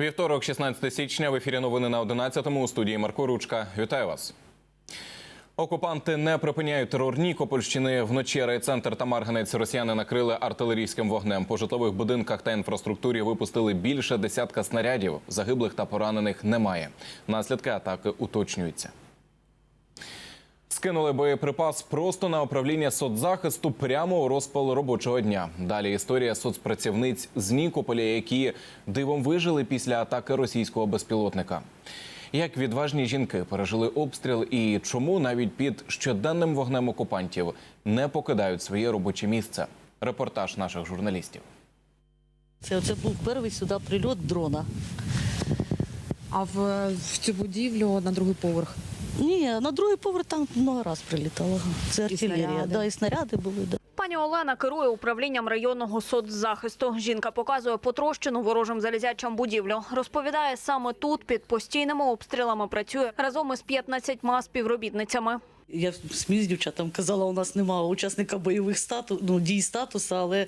Вівторок, 16 січня, в ефірі новини на 11-му у студії Марко Ручка. Вітаю вас. Окупанти не припиняють терор Нікопольщини. Вночі райцентр та Марганець росіяни накрили артилерійським вогнем. По житлових будинках та інфраструктурі випустили більше десятка снарядів. Загиблих та поранених немає. Наслідки атаки уточнюються. Скинули боєприпас просто на управління соцзахисту прямо у розпал робочого дня. Далі історія соцпрацівниць з Нікополя, які дивом вижили після атаки російського безпілотника. Як відважні жінки пережили обстріл і чому навіть під щоденним вогнем окупантів не покидають своє робоче місце? Репортаж наших журналістів. Це, це був перший сюди прильот дрона. А в, в цю будівлю на другий поверх. Ні, на другий поверх там много раз прилітало. Це артилерія. снаряди. Да, і снаряди були. Да. Пані Олена керує управлінням районного соцзахисту. Жінка показує потрощену ворожим залізячам будівлю. Розповідає, саме тут під постійними обстрілами працює разом із 15 співробітницями. Я сміх з дівчатам казала, у нас немає учасника бойових стату, ну, дій статусу, але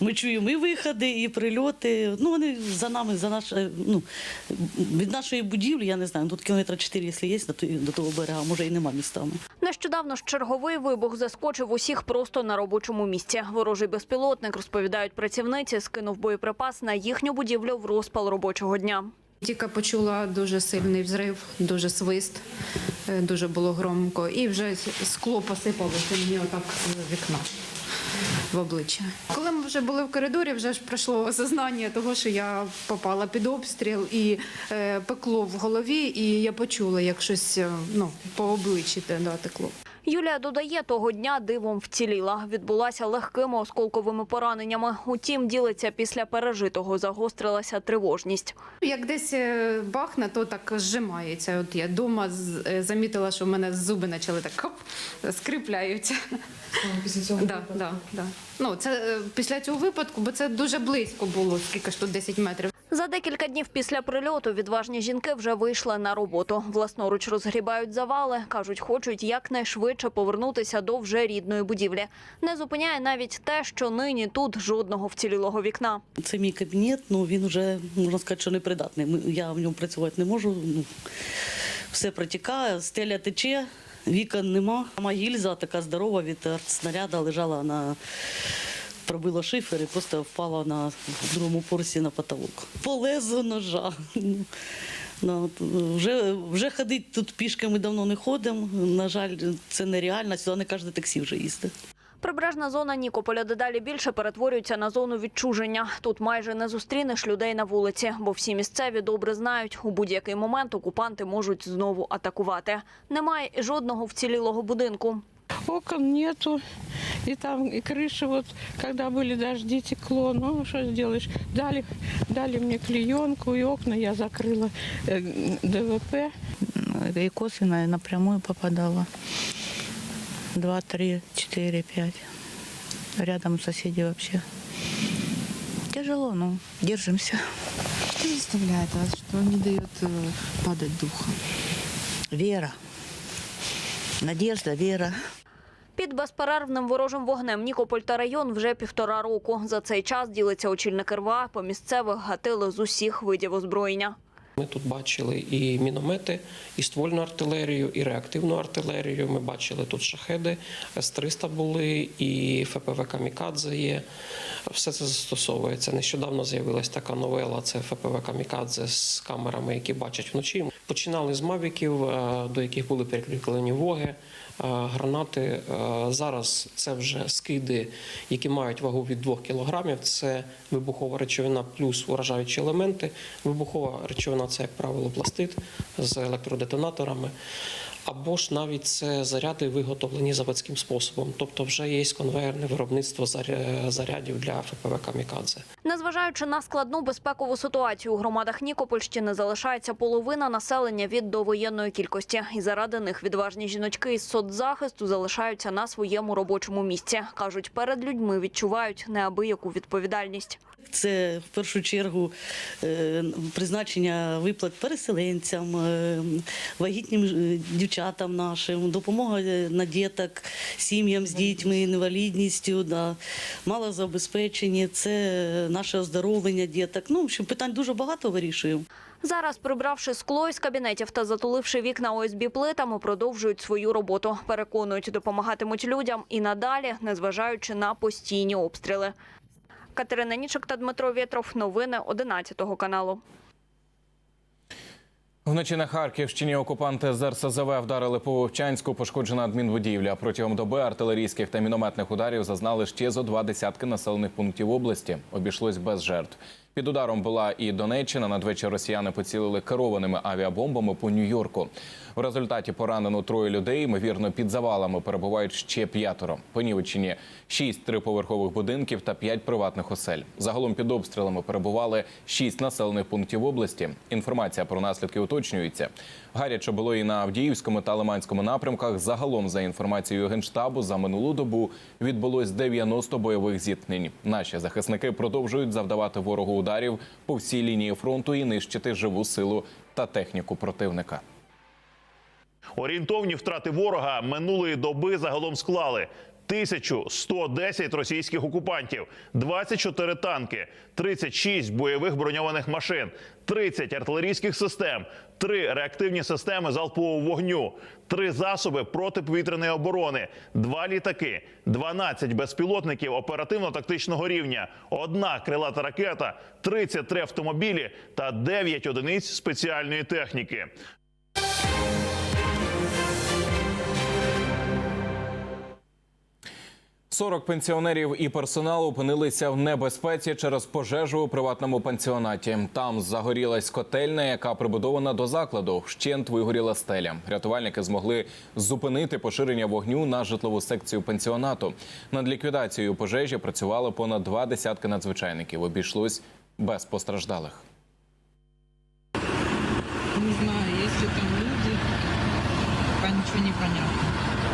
ми чуємо і виходи, і прильоти. Ну, вони за нами, за наш, ну, від нашої будівлі, я не знаю, тут кілометра 4, якщо є, до того берега, може і нема містами. Нещодавно ж черговий вибух заскочив усіх просто на робочому місці. Ворожий безпілотник, розповідають працівниці, скинув боєприпас на їхню будівлю в розпал робочого дня. Тільки почула дуже сильний взрив, дуже свист, е, дуже було громко. І вже скло посипалося мені отак з вікна в обличчя. Коли ми вже були в коридорі, вже ж пройшло осознання того, що я попала під обстріл і е, пекло в голові, і я почула, як щось е, ну, по обличчі да, текло. Юлія додає, того дня дивом вціліла. Відбулася легкими осколковими пораненнями. Утім, ділиться після пережитого загострилася тривожність. Як десь е, бахне, то так зжимається. От я дома замітила, що в мене зуби почали так хоп, скрипляються. Після цього Да, да, да. Ну, це е, після цього випадку, бо це дуже близько було, скільки ж тут 10 метрів. За декілька днів після прильоту відважні жінки вже вийшли на роботу. Власноруч розгрібають завали. кажуть, хочуть якнайшвидше повернутися до вже рідної будівлі. Не зупиняє навіть те, що нині тут жодного вцілілого вікна. Це мій кабінет, ну він вже, можна сказати, що непридатний. Я в ньому працювати не можу. Ну, все протікає, стеля тече, вікон нема. Сама гільза така здорова від снаряда лежала на. Пробила шифер і просто впала на другому порсі на потолок. Полезу ножа. Ну, вже, вже ходить тут пішки ми давно не ходимо. На жаль, це нереально. Сюди не кожне таксі вже їздить. Прибережна зона Нікополя дедалі більше перетворюється на зону відчуження. Тут майже не зустрінеш людей на вулиці, бо всі місцеві добре знають, у будь-який момент окупанти можуть знову атакувати. Немає і жодного вцілілого будинку. Окон нету, и там и крыша вот, когда были дожди, текло. Ну, что сделаешь? Дали, дали мне клеенку, и окна я закрыла э, ДВП. и косвенно и напрямую попадала. Два, три, четыре, пять. Рядом соседи вообще. Тяжело, но держимся. Что заставляет вас, что не дает э, падать духом? Вера. Надежда, вера. Під безперервним ворожим вогнем Нікополь та район вже півтора року. За цей час ділиться очільник РВА, по місцевих гатили з усіх видів озброєння. Ми тут бачили і міномети, і ствольну артилерію, і реактивну артилерію. Ми бачили тут шахеди, С-300 були, і ФПВ «Камікадзе» є. Все це застосовується. Нещодавно з'явилась така новела. Це ФПВ «Камікадзе» з камерами, які бачать вночі. Починали з мавіків, е, до яких були перекріплені воги, е, гранати. Е, Зараз це вже скиди, які мають вагу від 2 кілограмів. Це вибухова речовина плюс уражаючі елементи. Вибухова речовина це, як правило, пластит з електродетонаторами. Або ж навіть це заряди виготовлені заводським способом, тобто вже є конвейерне виробництво зарядів для ФПВ «Камікадзе». Незважаючи на складну безпекову ситуацію у громадах Нікопольщини, залишається половина населення від довоєнної кількості. І заради них відважні жіночки із соцзахисту залишаються на своєму робочому місці. кажуть, перед людьми відчувають неабияку відповідальність. Це в першу чергу е, призначення виплат переселенцям, е, вагітнім е, дівчатам нашим, допомога на діток, сім'ям з дітьми, інвалідністю, да, малозабезпечені, це наше оздоровлення діток. Ну, в общем, питань дуже багато вирішуємо. Зараз, прибравши скло із кабінетів та затуливши вікна ОСБ плитами, продовжують свою роботу. Переконують, допомагатимуть людям і надалі, незважаючи на постійні обстріли. Катерина Нічок та Дмитро Вєтров. Новини 11 каналу. Вночі на Харківщині окупанти з РСЗВ вдарили по Вовчанську, пошкоджена адмінбудівля. Протягом доби артилерійських та мінометних ударів зазнали ще зо два десятки населених пунктів області. Обійшлось без жертв. Під ударом була і Донеччина. Надвечір росіяни поцілили керованими авіабомбами по Нью-Йорку. В результаті поранено троє людей. Ймовірно, під завалами перебувають ще п'ятеро. По Нівеччині шість триповерхових будинків та п'ять приватних осель. Загалом під обстрілами перебували шість населених пунктів області. Інформація про наслідки уточнюється. Гаряче було і на Авдіївському та Лиманському напрямках. Загалом, за інформацією генштабу, за минулу добу відбулось 90 бойових зіткнень. Наші захисники продовжують завдавати ворогу ударів по всій лінії фронту і нищити живу силу та техніку противника. Орієнтовні втрати ворога минулої доби загалом склали 1110 російських окупантів, 24 танки, 36 бойових броньованих машин, 30 артилерійських систем, 3 реактивні системи залпового вогню, 3 засоби протиповітряної оборони, 2 літаки, 12 безпілотників оперативно-тактичного рівня, одна крилата ракета, 33 автомобілі та 9 одиниць спеціальної техніки. – 40 пенсіонерів і персонал опинилися в небезпеці через пожежу у приватному пансіонаті. Там загорілась котельня, яка прибудована до закладу. Вщент вигоріла стеля. Рятувальники змогли зупинити поширення вогню на житлову секцію пансіонату. Над ліквідацією пожежі працювало понад два десятки надзвичайників. Обійшлось без постраждалих. Не знаю, есть ли там люди. Пока ничего не понятно.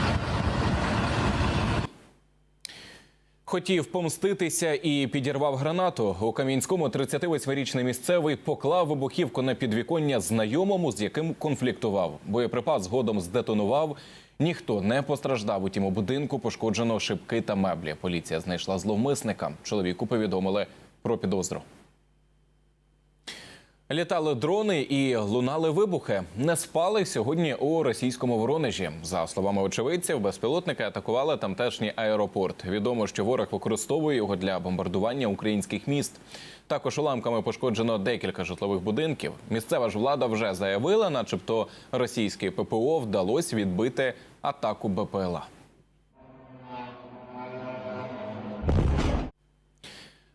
Хотів помститися і підірвав гранату. У Кам'янському 38-річний місцевий поклав вибухівку на підвіконня знайомому, з яким конфліктував. Боєприпас згодом здетонував. Ніхто не постраждав. Утім, у будинку пошкоджено шибки та меблі. Поліція знайшла зловмисника. Чоловіку повідомили про підозру. Літали дрони і лунали вибухи. Не спали сьогодні у російському Воронежі. За словами очевидців, безпілотники атакували тамтешній аеропорт. Відомо, що ворог використовує його для бомбардування українських міст. Також уламками пошкоджено декілька житлових будинків. Місцева ж влада вже заявила, начебто російське ППО вдалося відбити атаку БПЛА.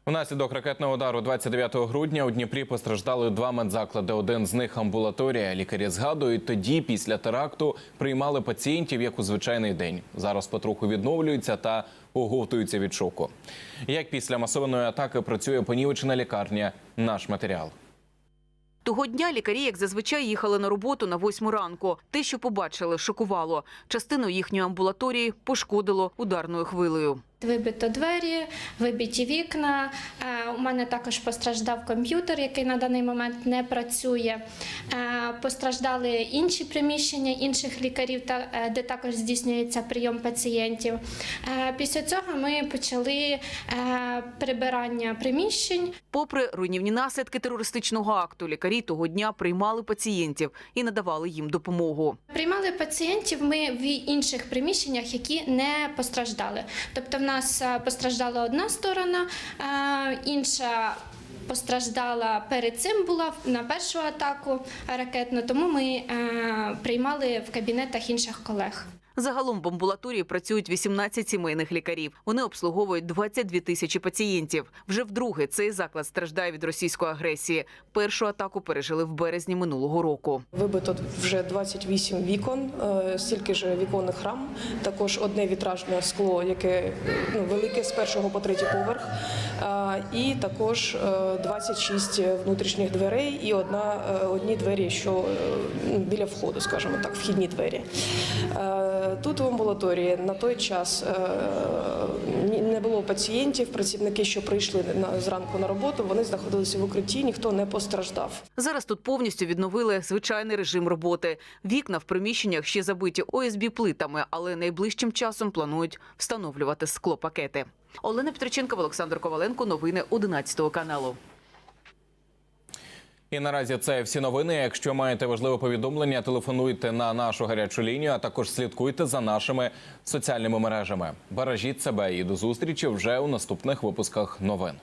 Внаслідок ракетного удару 29 грудня у Дніпрі постраждали два медзаклади. Один з них амбулаторія. Лікарі згадують, тоді після теракту приймали пацієнтів як у звичайний день. Зараз потроху відновлюються та оговтуються від шоку. Як після масованої атаки працює понівечена лікарня? Наш матеріал. Того дня лікарі, як зазвичай, їхали на роботу на восьму ранку. Те, що побачили, шокувало. Частину їхньої амбулаторії пошкодило ударною хвилею. Вибито двері, вибиті вікна. Е, У мене також постраждав комп'ютер, який на даний момент не працює. Е, Постраждали інші приміщення інших лікарів, та- е, де також здійснюється прийом пацієнтів. Після цього ми почали прибирання приміщень. Попри руйнівні наслідки терористичного акту, лікарі того дня приймали пацієнтів і надавали їм допомогу. Приймали пацієнтів ми в інших приміщеннях, які не постраждали. Тобто, в нас е, постраждала одна сторона, е, інша. Постраждала перед цим була на першу атаку ракетну, тому ми е, приймали в кабінетах інших колег. Загалом в амбулаторії працюють 18 сімейних лікарів. Вони обслуговують 22 тисячі пацієнтів. Вже вдруге цей заклад страждає від російської агресії. Першу атаку пережили в березні минулого року. Вибито вже 28 вікон, е, стільки ж віконних рам, також одне вітражне скло, яке ну, велике з першого по третій поверх, е, і також е, 26 внутрішніх дверей і одна, е, одні двері, що е, біля входу, скажімо так, вхідні двері. Тут в амбулаторії на той час е, не було пацієнтів. Працівники, що прийшли зранку на роботу, вони знаходилися в укритті, ніхто не постраждав. Зараз тут повністю відновили звичайний режим роботи. Вікна в приміщеннях ще забиті ОСБ плитами, але найближчим часом планують встановлювати склопакети. Олена Петриченко, Олександр Коваленко. Новини 11 каналу. І наразі це всі новини. Якщо маєте важливе повідомлення, телефонуйте на нашу гарячу лінію, а також слідкуйте за нашими соціальними мережами. Бережіть себе і до зустрічі вже у наступних випусках новин.